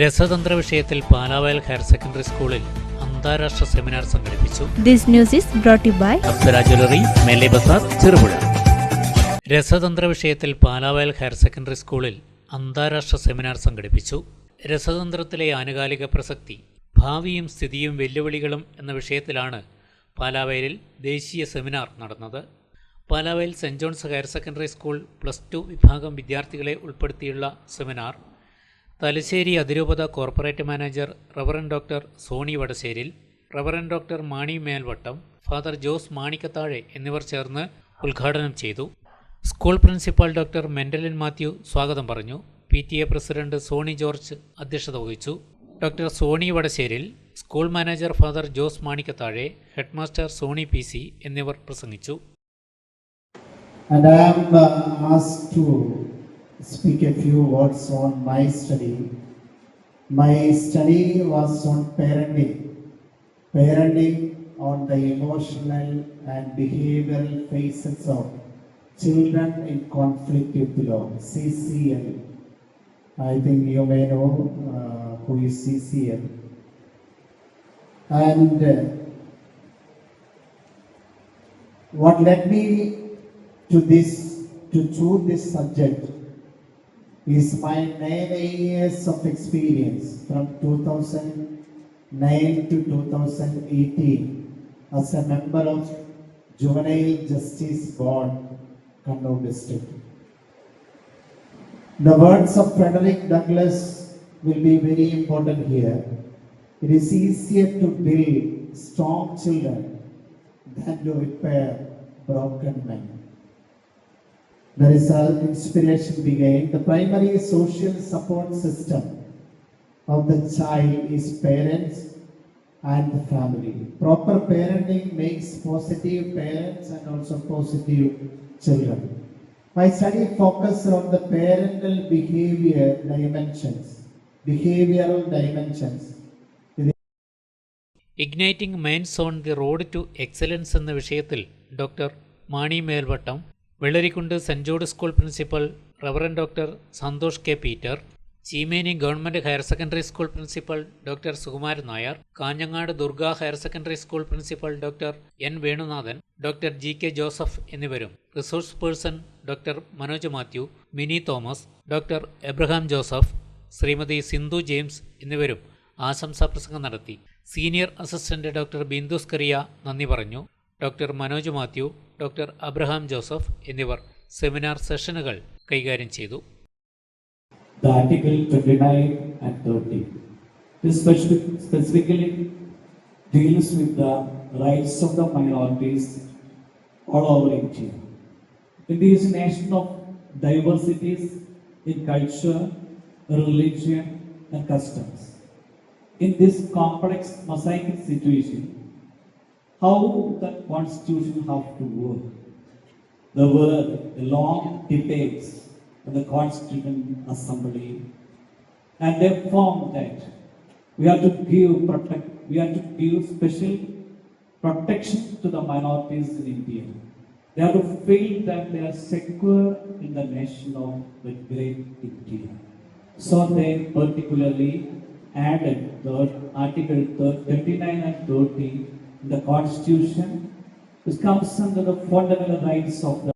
രസതന്ത്ര വിഷയത്തിൽ Palavayal higher secondary സ്കൂളിൽ അന്താരാഷ്ട്ര സെമിനാർ സംഘടിപ്പിച്ചു. This news is brought by by Apsara jewellery Mele Bazar Cherupuzha. രസതന്ത്ര വിഷയത്തിൽ പാലാവയൽ ഹയർ സെക്കൻഡറി സ്കൂളിൽ അന്താരാഷ്ട്ര സെമിനാർ സംഘടിപ്പിച്ചു. രസതന്ത്രത്തിലെ ആനുകാലിക പ്രസക്തി ഭാവിയും സ്ഥിതിയും വെല്ലുവിളികളും എന്ന വിഷയത്തിലാണ് പാലാവയലിൽ ദേശീയ സെമിനാർ നടന്നത്. Palavayal saint John's higher secondary school plus two വിഭാഗം വിദ്യാർത്ഥികളെ ഉൾപ്പെടുത്തിയുള്ള സെമിനാർ തലശ്ശേരി അതിരൂപത corporate manager reverend doctor Sony Vadasseril reverend doctor Mani Melvattam father Jose Manikkathazhe എന്നിവർ ചേർന്ന് ഉദ്ഘാടനം ചെയ്തു. School principal doctor Mendelin Mathew സ്വാഗതം പറഞ്ഞു. P T A president Sony George അധ്യക്ഷത വഹിച്ചു. Doctor Sony Vadasseril school manager father Jose Manikkathazhe headmaster Sony P C എന്നിവർ പ്രസംഗിച്ചു. And I am uh, asked to speak a few words on my study. My study was on parenting, parenting on the emotional and behavioral phases of children in conflict with law, CCL. I think you may know uh, who is CCL. And uh, what led me to this, to choose this subject is my nine years of experience from 2009 to 2018 as a member of Juvenile Justice Board, Kannur district. The words of Frederick Douglass will be very important here. It is easier to build strong children than to repair broken men. There is an inspiration behind the primary social support system of the child is parents and the family. Proper parenting makes positive parents and also positive children. My study focuses on the parental behavior dimensions, behavioral dimensions. Igniting minds on the road to excellence എന്ന വിഷയത്തിൽ doctor Mani Melvattam Vellarikundu saint George school principal reverend doctor Santhosh K Peter Cheemeni government higher secondary school principal doctor Sukumaran Nair Kanhangad Durga higher secondary school principal doctor N Venunathan doctor G K Joseph എന്നിവരും resource person doctor Manoj Mathew Mini Thomas doctor Abraham Joseph Srimathi Sindhu James എന്നിവരും ആശംസാ പ്രസംഗം നടത്തി. Senior assistant doctor Bindu Scaria നന്ദി പറഞ്ഞു. Doctor Manoj Mathew doctor Abraham Joseph എന്നിവർ seminar സെഷനുകൾ കൈകാര്യം ചെയ്തു the Article 29 and 30. This specifically deals with the rights of the minorities all over India. India is nation of diversities in culture, religion, and customs. In this complex mosaic situation, how the constitution have to work? There were long debates in the Constituent Assembly, and they found that we have to give protect, we have to give special protection to the minorities in India. They have to feel that they are secure in the nation of the great India. So they particularly added the Article 39 and 30 the Constitution, which comes under the fundamental rights of the